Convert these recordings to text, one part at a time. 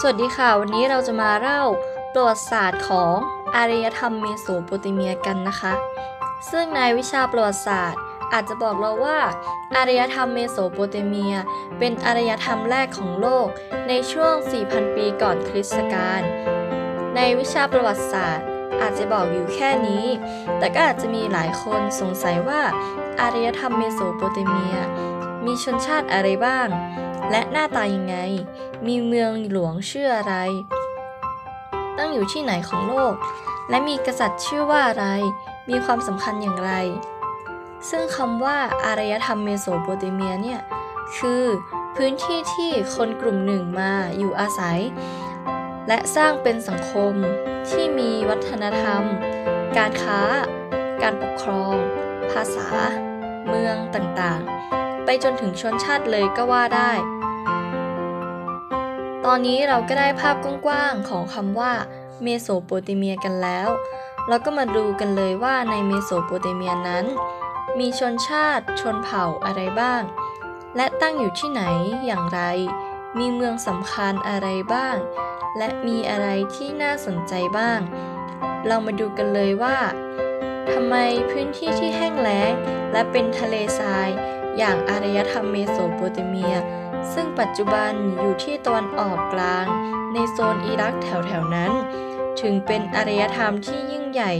สวัสดีค่ะ วันนี้เราจะมาเล่าประวัติศาสตร์ของอารยธรรมเมโสโปเตเมียกันนะคะ ซึ่งในวิชาประวัติศาสตร์ อาจจะบอกเราว่า อารยธรรมเมโสโปเตเมีย เป็นอารยธรรมแรกของโลก ในช่วง 4,000 ปีก่อนคริสต์กาลในวิชาประวัติศาสตร์ อาจจะบอกอยู่แค่นี้ แต่ก็อาจจะมีหลายคนสงสัยว่าอารยธรรมเมโสโปเตเมีย มีชนชาติอะไรบ้าง และหน้าตายังไง มีเมืองหลวงชื่ออะไร ตั้งอยู่ที่ไหนของโลก และมีกษัตริย์ชื่อว่าอะไร มีความสำคัญอย่างไร ซึ่งคำว่าอารยธรรมเมโสโปเตเมียเนี่ย คือพื้นที่ที่คนกลุ่มหนึ่งมาอยู่อาศัย และสร้างเป็นสังคมที่มีวัฒนธรรม การค้า การปกครอง ภาษา เมืองต่างๆ ไปจนถึงชนชาติเลยก็ว่าได้ ตอนนี้เราก็ได้ภาพกว้างๆของคำว่าเมโสโปเตเมียกันแล้ว เราก็มาดูกันเลยว่าในเมโสโปเตเมียนั้น มีชนชาติ ชนเผ่าอะไรบ้าง และตั้งอยู่ที่ไหนอย่างไร มีเมืองสำคัญอะไรบ้าง และมีอะไรที่น่าสนใจบ้าง เรามาดูกันเลยว่าทำไมพื้นที่ที่แห้งแล้ง และเป็นทะเลทราย อย่างอารยธรรมเมโสโปเตเมีย ซึ่งปัจจุบันอยู่ที่ตะวันออกกลาง ในโซนอิรักแถวๆนั้น ถึงเป็นอารยธรรมที่ยิ่งใหญ่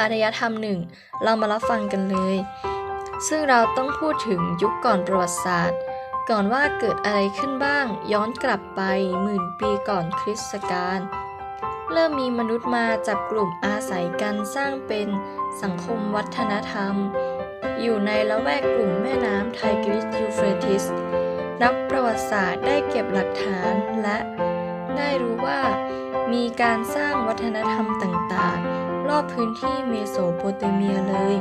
อารยธรรมหนึ่ง เรามารับฟังกันเลย ซึ่งเราต้องพูดถึงยุคก่อนประวัติศาสตร์ ก่อนว่าเกิดอะไรขึ้นบ้าง ย้อนกลับไปหมื่นปีก่อนคริสต์กาลเริ่มมีมนุษย์มาจับกลุ่มอาศัยกันสร้างเป็นสังคมวัฒนธรรม อยู่ในละแวกกลุ่มแม่น้ำไทกริสยูเฟรติส นักประวัติศาสตร์ได้เก็บหลักฐานและได้รู้ว่ามีการสร้างวัฒนธรรมต่างๆ รอบพื้นที่เมโสโปเตเมียเลย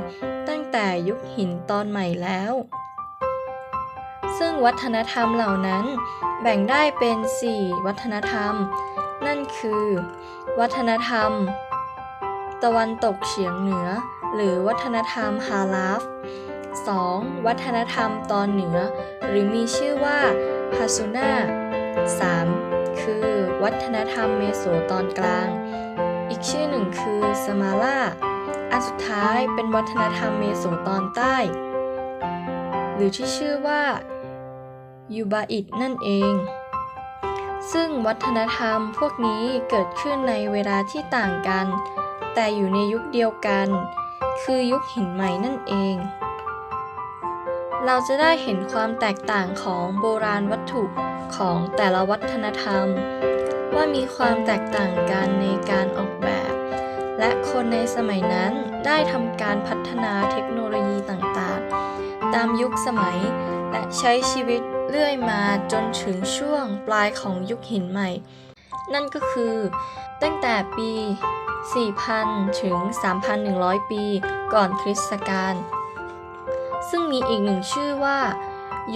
ตั้งแต่ยุคหินตอนใหม่แล้ว ซึ่งวัฒนธรรมเหล่านั้นแบ่งได้เป็น 4 วัฒนธรรม นั่นคือ วัฒนธรรม ตะวันตกเฉียงเหนือ หรือวัฒนธรรมฮาลาฟ 2. วัฒนธรรมตอนเหนือ หรือมีชื่อว่าฮาซูนา 3. คือ วัฒนธรรมเมโสตอนกลาง อีกชื่อหนึ่งคือสมาลาอันสุดท้ายเป็นวัฒนธรรมเมโสตอนใต้ หรือที่ชื่อว่ายูบาอิดนั่นเอง ซึ่งวัฒนธรรมพวกนี้เกิดขึ้นในเวลาที่ต่างกัน แต่อยู่ในยุคเดียวกัน คือยุคหินใหม่นั่นเอง เราจะได้เห็นความแตกต่างของโบราณวัตถุของแต่ละวัฒนธรรม ว่ามีความแตกต่างกันในการออกแบบ และคนในสมัยนั้นได้ทำการพัฒนาเทคโนโลยีต่างๆ ตามยุคสมัยและใช้ชีวิตเรื่อยมาจนถึงช่วงปลายของยุคหินใหม่ นั่นก็คือ ตั้งแต่ปี 4,000 ถึง 3,100 ปี ก่อนคริสต์กาล ซึ่งมีอีกหนึ่งชื่อว่า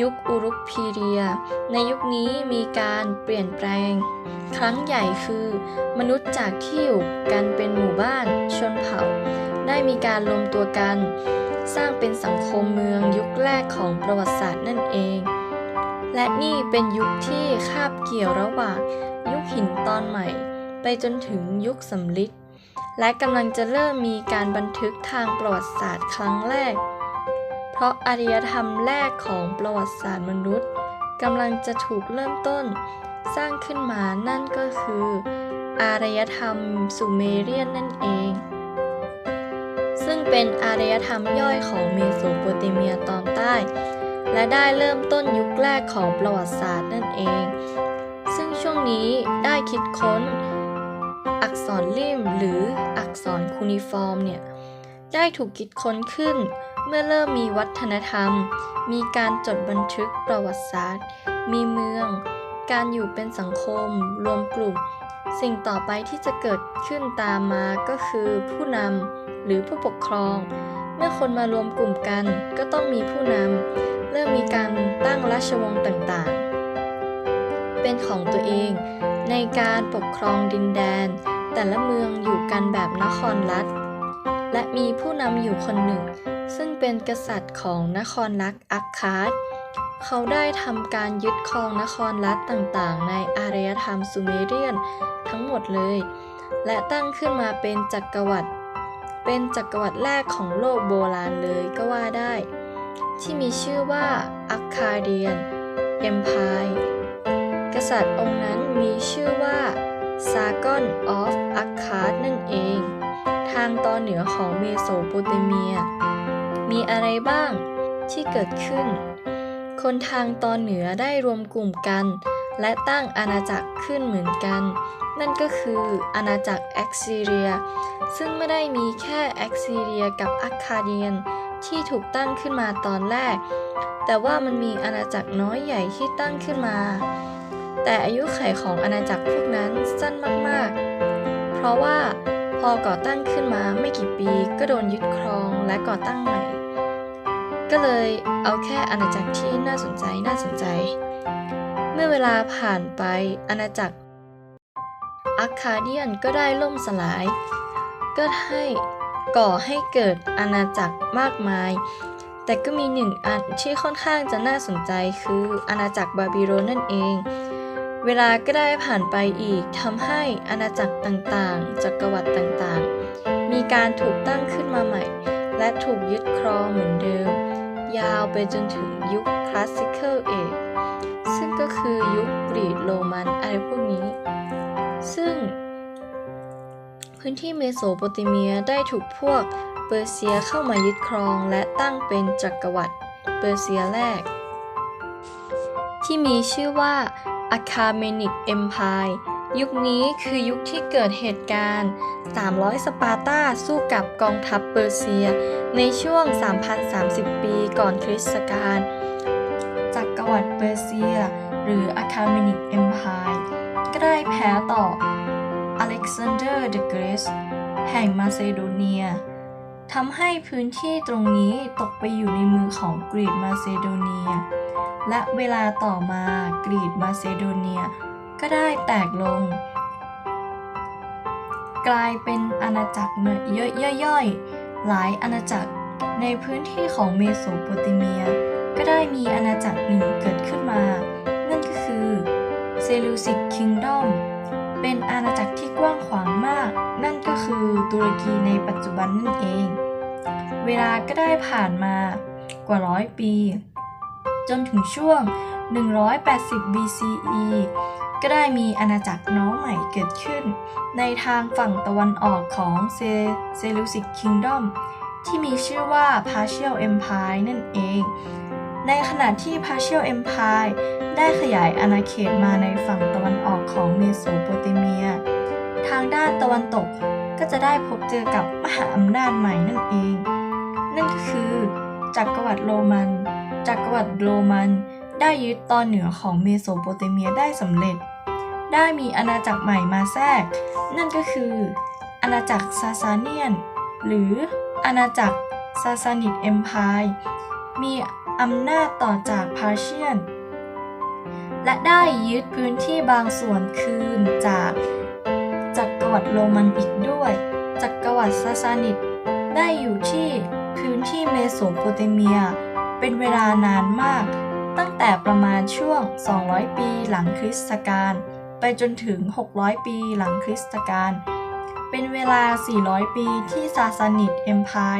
ยุคอุรุกพีเรีย ในยุคนี้มีการเปลี่ยนแปลง ครั้งใหญ่คือ มนุษย์จากที่อยู่กันเป็นหมู่บ้านชนเผ่า ได้มีการรวมตัวกัน สร้างเป็นสังคมเมืองยุคแรกของประวัติศาสตร์นั่นเอง และนี่เป็นยุคที่คาบเกี่ยวระหว่างยุคหินตอนใหม่ ไปจนถึงยุคสำริดและกำลังจะเริ่มมีการบันทึกทางประวัติศาสตร์ครั้งแรก ราะอารยธรรมแรกของประวัติศาสตร์มนุษย์กำลังจะถูกเริ่มต้นสร้างขึ้นมานั่นก็คือ อารยธรรมสุเมเรียนนั่นเอง ซึ่งเป็นอารยธรรมย่อยของเมโสโปเตเมียตอนใต้ และได้เริ่มต้นยุคแรกของประวัติศาสตร์นั่นเอง ซึ่งช่วงนี้ได้คิดค้น อักษรริมหรืออักษรคูนิฟอร์มเนี่ย ได้ถูกคิดค้นขึ้น เมื่อเริ่มมีวัฒนธรรม มีการจดบันทึกประวัติศาสตร์ มีเมือง การอยู่เป็นสังคม รวมกลุ่ม สิ่งต่อไปที่จะเกิดขึ้นตามมาก็คือผู้นำหรือผู้ปกครอง เมื่อคนมารวมกลุ่มกันก็ต้องมีผู้นำเริ่มมีการตั้งราชวงศ์ต่างๆ เป็นของตัวเอง ในการปกครองดินแดน แต่ละเมืองอยู่กันแบบนครรัฐ และมีผู้นำอยู่คนหนึ่ง ซึ่งเป็นกษัตริย์ของนครรัฐอักคาดเขาได้ทำการยึดครองนครรัฐต่างๆ ในอารยธรรมซูเมเรียนทั้งหมดเลย และตั้งขึ้นมาเป็นจักรวรรดิเป็นจักรวรรดิแรกของโลกโบราณเลยก็ว่าได้ ที่มีชื่อว่าอัคคาเดียนเอ็มพายกษัตริย์องค์นั้นมีชื่อว่าซากอนออฟอัคคาดนั่นเอง ทางตอนเหนือของเมโสโปเตเมีย มีอะไรบ้างที่เกิดขึ้น คนทางตอนเหนือได้รวมกลุ่มกัน และตั้งอาณาจักรขึ้นเหมือนกัน นั่นก็คืออาณาจักรแอคซีเรีย ซึ่งไม่ได้มีแค่แอคซีเรียกับอัคคาเดียนที่ถูกตั้งขึ้นมาตอนแรก แต่ว่ามันมีอาณาจักรน้อยใหญ่ที่ตั้งขึ้นมา แต่อายุไขของอาณาจักรพวกนั้นสั้นมาก ๆ เพราะว่า พอก่อตั้งขึ้นมาไม่กี่ปีก็โดนยึดครองและก่อตั้งใหม่ ก็เลยเอาแค่อาณาจักรที่น่าสนใจน่าสนใจ เมื่อเวลาผ่านไปอาณาจักรอาคาเดียนก็ได้ล่มสลาย ก็ให้ก่อให้เกิดอาณาจักรมากมาย แต่ก็มีหนึ่งอันที่ค่อนข้างจะน่าสนใจคืออาณาจักรบาบิโลนนั่นเอง เวลาก็ได้ผ่านไปอีกทำให้อาณาจักรต่างๆ จักรวรรดิต่างๆ มีการถูกตั้งขึ้นมาใหม่ และถูกยึดครองเหมือนเดิม ยาวไปจนถึงยุคคลาสสิคอลเอจซึ่งก็คือยุคกรีกโรมันอะไรพวกนี้ ซึ่ง พื้นที่เมโสโปเตเมียได้ถูกพวกเปอร์เซียเข้ามายึดครองและตั้งเป็นจักรวรรดิเปอร์เซียแรก ที่มีชื่อว่า อาคาเมนิกเอ็มพายยุคนี้คือยุคที่เกิดเหตุการณ์ 300 สปาร์ตาสู้กับกองทัพเปอร์เซีย ในช่วง 3,030 ปีก่อนคริสต์กาลจักรวรรดิเปอร์เซีย หรืออาคาเมนิกเอ็มพายก็ได้แพ้ต่ออเล็กซานเดอร์เดอะเกรสแห่งมาซิโดเนียทำให้พื้นที่ตรงนี้ตกไปอยู่ในมือของกรีกมาซิโดเนีย และเวลาต่อมากรีกมาซิโดเนีย ก็ได้แตกลง กลายเป็นอาณาจักรเยอะย่อยๆ หลายอาณาจักรในพื้นที่ของเมโสโปเตเมีย ก็ได้มีอาณาจักรหนึ่งเกิดขึ้นมา นั่นก็คือเซลูซิ c คิงดอมเป็นอาณาจักรที่กว้างขวางมาก นั่นก็คือตุรกีในปัจจุบันนั่นเอง เวลาก็ได้ผ่านมากว่าร้อยปี จนถึงช่วง 180 BCE ก็ได้มีอาณาจักรน้องใหม่เกิดขึ้น ในทางฝั่งตะวันออกของเซเซลูซิกคิงดอมที่มีชื่อว่า Partial Empire นั่นเอง ในขณะที่ Partial Empire ได้ขยายอาณาเขตมาในฝั่งตะวันออกของเมโสโปเตเมีย ทางด้านตะวันตกก็จะได้พบเจอกับมหาอำนาจใหม่นั่นเอง นั่นก็คือจักรวรรดิโรมัน จักรวรรดิโรมันได้ยึดตอนเหนือของเมโสโปเตเมียได้สำเร็จ ได้มีอาณาจักรใหม่มาแทรก นั่นก็คืออาณาจักรซาซาเนียน หรืออาณาจักรซาซานิดเอ็มพายมีอำนาจต่อจากพาเชียน และได้ยึดพื้นที่บางส่วนคืนจากจักรวรรดิโรมันอีกด้วย จักรวรรดิซาซานิดได้อยู่ที่พื้นที่เมโสโปเตเมีย เป็นเวลานานมาก ตั้งแต่ประมาณช่วง 200 ปีหลังคริสตกาลไปจนถึง 600 ปีหลังคริสตกาลเป็นเวลา 400 ปีที่ซาซานิดเอ็มพาย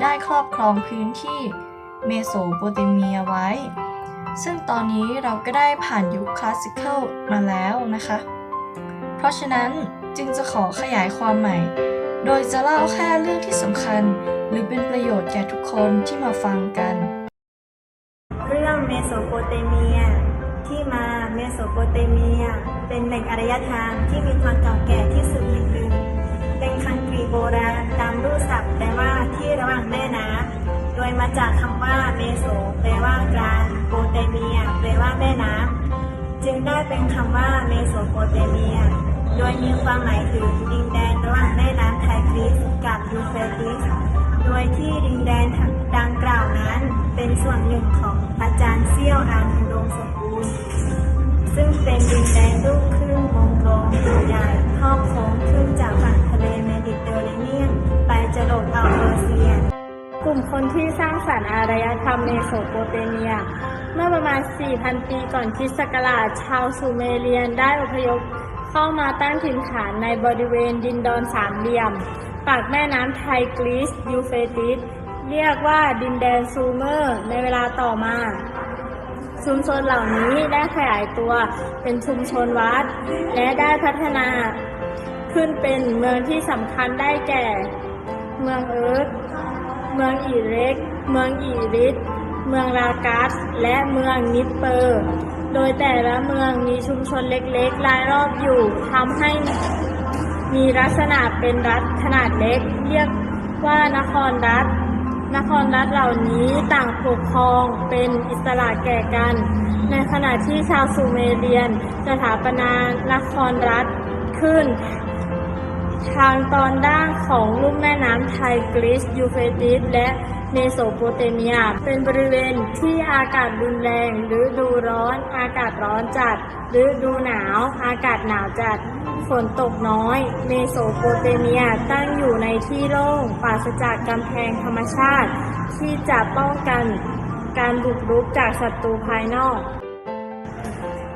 ได้ครอบครองพื้นที่เมโสโปเตเมียไว้ ซึ่งตอนนี้เราก็ได้ผ่านยุคคลาสสิคอลมาแล้วนะคะ เพราะฉะนั้นจึงจะขอขยายความใหม่ โดยจะเล่าแค่เรื่องที่สำคัญ หรือเป็นประโยชน์แก่ทุกคนที่มาฟังกัน มโสโปเตเมีย ที่มาเมโสโปเตเมีย เป็นแหล่งอารยธรรมที่มีความเก่าแก่ที่สุดแห่งหนึ่ง เป็นคำกรีโบราณตามรูปศัพท์แปลว่าที่ระหว่างแม่น้ำโดยมาจากคำว่าเมโสแปลว่ากลางโปเตเมีย แปลว่าแม่น้ำจึงได้เป็นคำว่าเมโสโปเตเมีย โดยมีความหมายถึงดินแดนระหว่างแม่น้ำไทกรีสกับยูเฟรติสโดยที่ดินแดนดังกล่าวนั้นเป็นส่วนหนึ่งของ จารย์เซี่ยวอันดมสมบูรณ์ ซึ่งเป็นดินแดนลูกครึ่งมองโกใหญ่ครอบโค้งขึ้นจากฝั่งทะเลเมดิเตอร์เรเนียน ไปจรดอ่าวเปอร์เซีย กลุ่มคนที่สร้างสรรค์อารยธรรมเมโสโปเตเมีย เมื่อประมาณ 4,000 ปีก่อนคริสต์ศักราช ชาวซูเมเรียนได้อพยพเข้ามาตั้งถิ่นฐานในบริเวณดินดอนสามเหลี่ยม ปากแม่น้ำไทกรีสยูเฟติส เรียกว่าดินแดนซูเมอร์ในเวลาต่อมาชุมชนเหล่านี้ได้ขยายตัวเป็นชุมชนวัด และได้พัฒนาขึ้นเป็นเมืองที่สำคัญได้แก่ เมืองเอิร์ธเมืองอีเร็ก เมืองอีริสเมืองลากัส และเมืองนิปเปอร์ โดยแต่ละเมืองมีชุมชนเล็กๆรายรอบอยู่ทำให้มีลักษณะเป็นรัฐขนาดเล็ก เรียกว่านครรัฐ นครรัฐเหล่านี้ต่างปกครองเป็นอิสระแก่กัน ในขณะที่ชาวซูเมเรียนสถาปนานครรัฐขึ้น ทางตอนด้านของลุ่มแม่น้ำไทกรีสยูเฟติสและเมโสโปเตเมีย เป็นบริเวณที่อากาศรุนแรงหรือดูร้อน อากาศร้อนจัด หรือดูหนาว อากาศหนาวจัด ฝนตกน้อย เมโสโปเตเมียตั้งอยู่ในที่โล่งปราศจากกำแพงธรรมชาติ ที่จะป้องกันการบุกรุกจากศัตรูภายนอก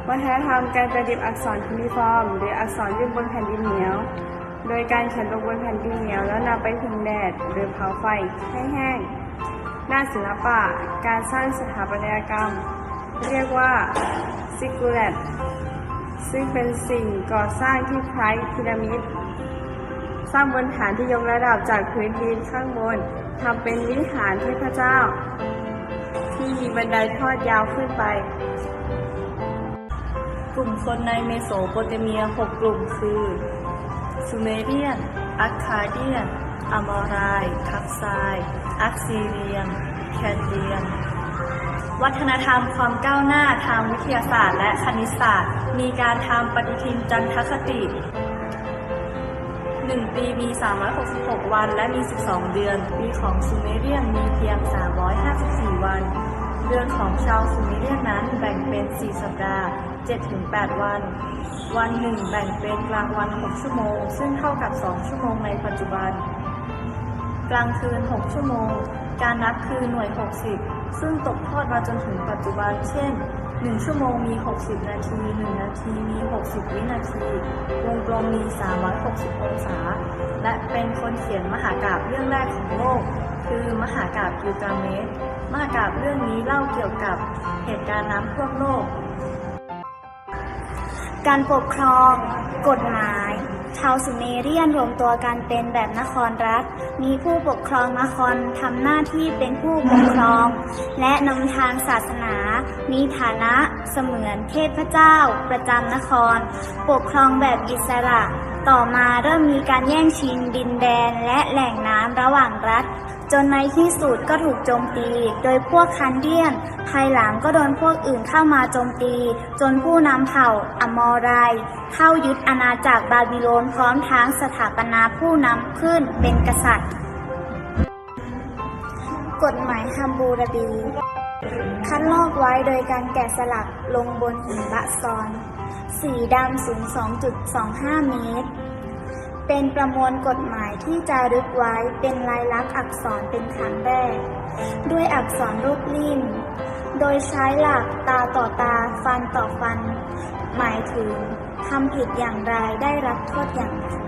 วัฒนธรรมการประดิษฐ์อักษรคินิฟอร์ม หรืออักษรยืนบนแผ่นดินเหนียว โดยการเขียนลงบนแผ่นดินเหนียวแล้วนำไปผึ่งแดดหรือเผาไฟให้แห้งด้านศิลปะ การสร้างสถาปัตยกรรม เรียกว่าซิกูเลต ซึ่งเป็นสิ่งก่อสร้างที่คล้ายพีระมิด สร้างบนฐานที่ยกระดับจากพื้นดินข้างบนทำเป็นวิหารเทพเจ้า ที่มีบันไดทอดยาวขึ้นไป กลุ่มคนในเมโสโปเตเมีย6กลุ่มคือซูเมเรียน อัคคาเดียนอามอราย คับไซอักซีเรียน แคนเดียน วัฒนธรรมความก้าวหน้าทางวิทยาศาสตร์และคณิตศาสตร์ มีการทำปฏิทินจันทคติ 1 ปีมี 366 วัน และมี 12 เดือน ปีของซูเมเรียนมีเพียง 354 วัน เดือนของชาวซูเมเรียนนั้นแบ่งเป็น 4 สัปดาห์ 7-8 วัน วันหนึ่งแบ่งเป็นกลางวัน 6 ชั่วโมง ซึ่งเท่ากับ 2 ชั่วโมงในปัจจุบัน กลางคืน 6 ชั่วโมง การนับคือหน่วย 60 ซึ่งตกทอดมาจนถึงปัจจุบัน เช่น 1 ชั่วโมงมี 60 นาที 1 นาทีมี 60 วินาที วงกลมมี 360 องศา และเป็นคนเขียนมหากาพย์เรื่องแรกของโลก คือมหากาพย์กิลกาเมสมหากาพย์เรื่องนี้เล่าเกี่ยวกับเหตุการณ์น้ำท่วมโลก การปกครอง กฎหมาย ชาวสุเมเรียนรวมตัวกันเป็นแบบนครรัฐ มีผู้ปกครองนครทำหน้าที่เป็นผู้ปกครอง และนำทางศาสนา มีฐานะเสมือนเทพเจ้า ประจำนคร ปกครองแบบอิสระ ต่อมาเริ่มมีการแย่งชิงดินแดนและแหล่งน้ำระหว่างรัฐ จนในที่สุดก็ถูกโจมตี โดยพวกคันเดียน ภายหลังก็โดนพวกอื่นเข้ามาโจมตี จนผู้นำเผ่าอมอรายเข้ายึดอาณาจักรบาบิโลนพร้อมทั้งสถาปนาผู้นำขึ้นเป็นกษัตริย์ กฎหมายฮัมบูรบี คัดลอกไว้โดยการแกะสลักลงบนหินบะซอน สีดำสูง 2.25 เมตร เป็นประมวลกฎหมายที่จารึกไว้เป็นลายลักษณ์อักษรเป็นครั้งแรก ด้วยอักษรรูปลิ่ม โดยใช้หลักตาต่อตาฟันต่อฟัน หมายถึงทำผิดอย่างไรได้รับโทษอย่างนั้น